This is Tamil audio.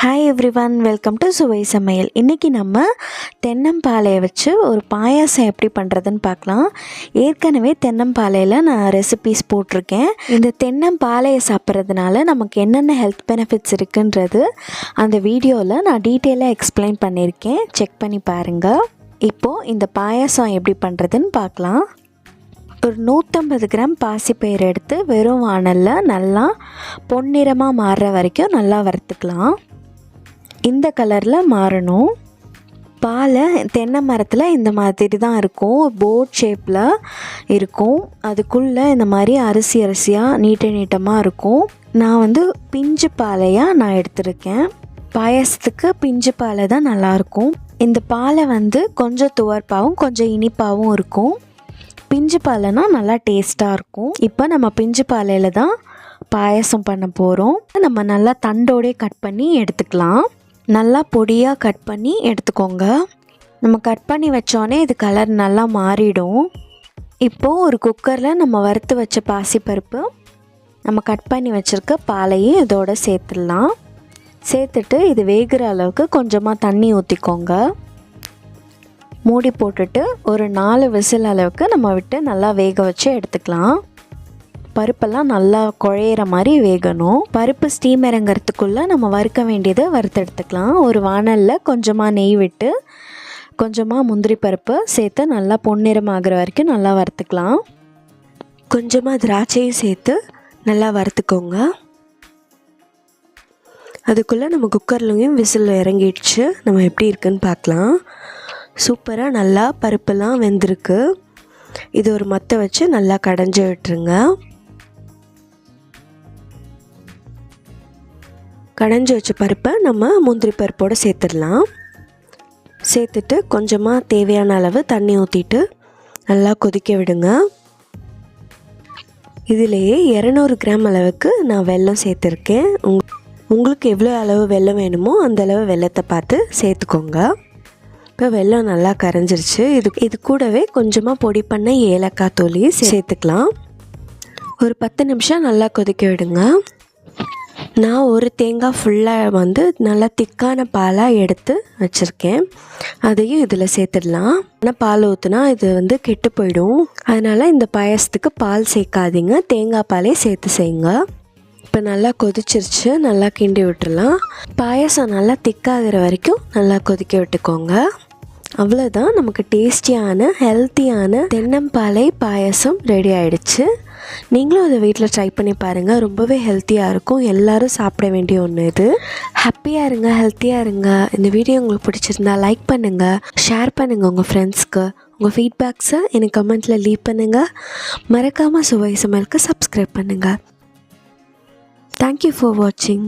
Hi everyone welcome to Suvai Samayal இன்றைக்கி நம்ம தென்னம்பாலையை வச்சு ஒரு பாயாசம் எப்படி பண்ணுறதுன்னு பார்க்கலாம். ஏற்கனவே தென்னம்பாலையில் நான் ரெசிபிஸ் போட்டிருக்கேன். இந்த தென்னம்பாலையை சாப்பிட்றதுனால நமக்கு என்னென்ன ஹெல்த் பெனிஃபிட்ஸ் இருக்குன்றது அந்த வீடியோவில் நான் டீட்டெயிலாக எக்ஸ்பிளைன் பண்ணியிருக்கேன். செக் பண்ணி பாருங்கள் இப்போது இந்த பாயாசம் எப்படி பண்ணுறதுன்னு பார்க்கலாம். ஒரு நூற்றம்பது கிராம் பாசிப்பயிறு எடுத்து வெறும் வானலில் நல்லா பொன்னிறமாக மாறுற வரைக்கும் நல்லா வறுத்துக்கலாம். இந்த கலரில் மாறணும். பாலை தென்னை மரத்தில் இந்த மாதிரி தான் இருக்கும். போட் ஷேப்பில் இருக்கும். அதுக்குள்ளே இந்த மாதிரி அரிசி அரிசியாக நீட்ட நீட்டமாக இருக்கும். நான் வந்து பிஞ்சு பாலையாக நான் எடுத்திருக்கேன். பாயாசத்துக்கு பிஞ்சு பாலை தான் நல்லாயிருக்கும் இந்த பாலை வந்து கொஞ்சம் துவர்ப்பாகவும் கொஞ்சம் இனிப்பாகவும் இருக்கும். பிஞ்சு பாலைனா நல்லா டேஸ்ட்டாக இருக்கும். இப்போ நம்ம பிஞ்சு பாலையில் தான் பாயாசம் பண்ண போகிறோம் நம்ம நல்லா தண்டோடே கட் பண்ணி எடுத்துக்கலாம். நல்லா பொடியாக கட் பண்ணி எடுத்துக்கோங்க. நம்ம கட் பண்ணி வச்சோடனே இது கலர் நல்லா மாறிடும். இப்போது ஒரு குக்கரில் நம்ம வறுத்து வச்ச பாசிப்பருப்பு நம்ம கட் பண்ணி வச்சுருக்க பாலையும் இதோட சேர்த்துடலாம். சேர்த்துட்டு இது வேகிற அளவுக்கு கொஞ்சமாக தண்ணி ஊற்றிக்கோங்க மூடி போட்டுட்டு ஒரு நாலு விசில் அளவுக்கு நம்ம விட்டு நல்லா வேக வச்சு எடுத்துக்கலாம். பருப்பெல்லாம் நல்லா குழையிற மாதிரி வேகணும். பருப்பு ஸ்டீம் இறங்கிறதுக்குள்ளே நம்ம வறுக்க வேண்டியதை வறுத்து எடுத்துக்கலாம் ஒரு வானலில் கொஞ்சமாக நெய் விட்டு கொஞ்சமாக முந்திரி பருப்பு சேர்த்து நல்லா பொன்னிறமாகிற வரைக்கும் நல்லா வறுத்துக்கலாம். கொஞ்சமாக திராட்சையும் சேர்த்து நல்லா வறுத்துக்கோங்க. அதுக்குள்ளே நம்ம குக்கர்லையும் விசில் இறங்கிடுச்சு. நம்ம எப்படி இருக்குன்னு பார்க்கலாம். சூப்பராக நல்லா பருப்பெல்லாம் வெந்திருக்கு. இது ஒரு மத்தை வச்சு நல்லா கடைஞ்சி விட்டுருங்க. கடைஞ்சி வச்ச பருப்பை நம்ம முந்திரி பருப்போடு சேர்த்துடலாம். சேர்த்துட்டு கொஞ்சமாக தேவையான அளவு தண்ணி ஊற்றிட்டு நல்லா கொதிக்க விடுங்க. இதிலேயே இரநூறு கிராம் அளவுக்கு நான் வெல்லம் சேர்த்துருக்கேன். உங் உங்களுக்கு எவ்வளோ அளவு வெல்லம் வேணுமோ அந்த அளவு வெல்லத்தை பார்த்து சேர்த்துக்கோங்க. இப்போ வெல்லம் நல்லா கரைஞ்சிருச்சு. இது இது கூடவே கொஞ்சமாக பொடி பண்ண ஏலக்காய் தூளி சேர்த்துக்கலாம். ஒரு பத்து நிமிஷம் நல்லா கொதிக்க விடுங்க. நான் ஒரு தேங்காய் ஃபுல்லாக வந்து நல்லா திக்கான பாலாக எடுத்து வச்சுருக்கேன். அதையும் இதில் சேர்த்துடலாம். ஆனால் பால் ஊற்றுனா இது வந்து கெட்டு போயிடும். அதனால் இந்த பாயசத்துக்கு பால் சேர்க்காதீங்க. தேங்காய் பாலே சேர்த்து செய்யுங்க. இப்போ நல்லா கொதிச்சிருச்சு. நல்லா கிண்டி விட்டுடலாம். பாயசம் நல்லா திக்காகிற வரைக்கும் நல்லா கொதிக்க விட்டுக்கோங்க. அவ்வளோதான் நமக்கு டேஸ்டியான ஹெல்த்தியான தென்னம்பாலை பாயசம் ரெடி ஆயிடுச்சு. நீங்களும் அதை வீட்டில் ட்ரை பண்ணி பாருங்கள் ரொம்பவே ஹெல்த்தியாக இருக்கும். எல்லோரும் சாப்பிட வேண்டிய ஒன்று இது. ஹாப்பியாக இருங்க ஹெல்த்தியாக இருங்க. இந்த வீடியோ உங்களுக்கு பிடிச்சிருந்தா லைக் பண்ணுங்கள் ஷேர் பண்ணுங்கள் உங்கள் ஃப்ரெண்ட்ஸ்க்கு உங்கள் ஃபீட்பேக்ஸை எனக்கு கமெண்ட்டில் லீவ் பண்ணுங்கள் மறக்காமல் சுவை சமையலுக்கு சப்ஸ்கிரைப் பண்ணுங்கள் தேங்க்யூ ஃபார் வாட்சிங்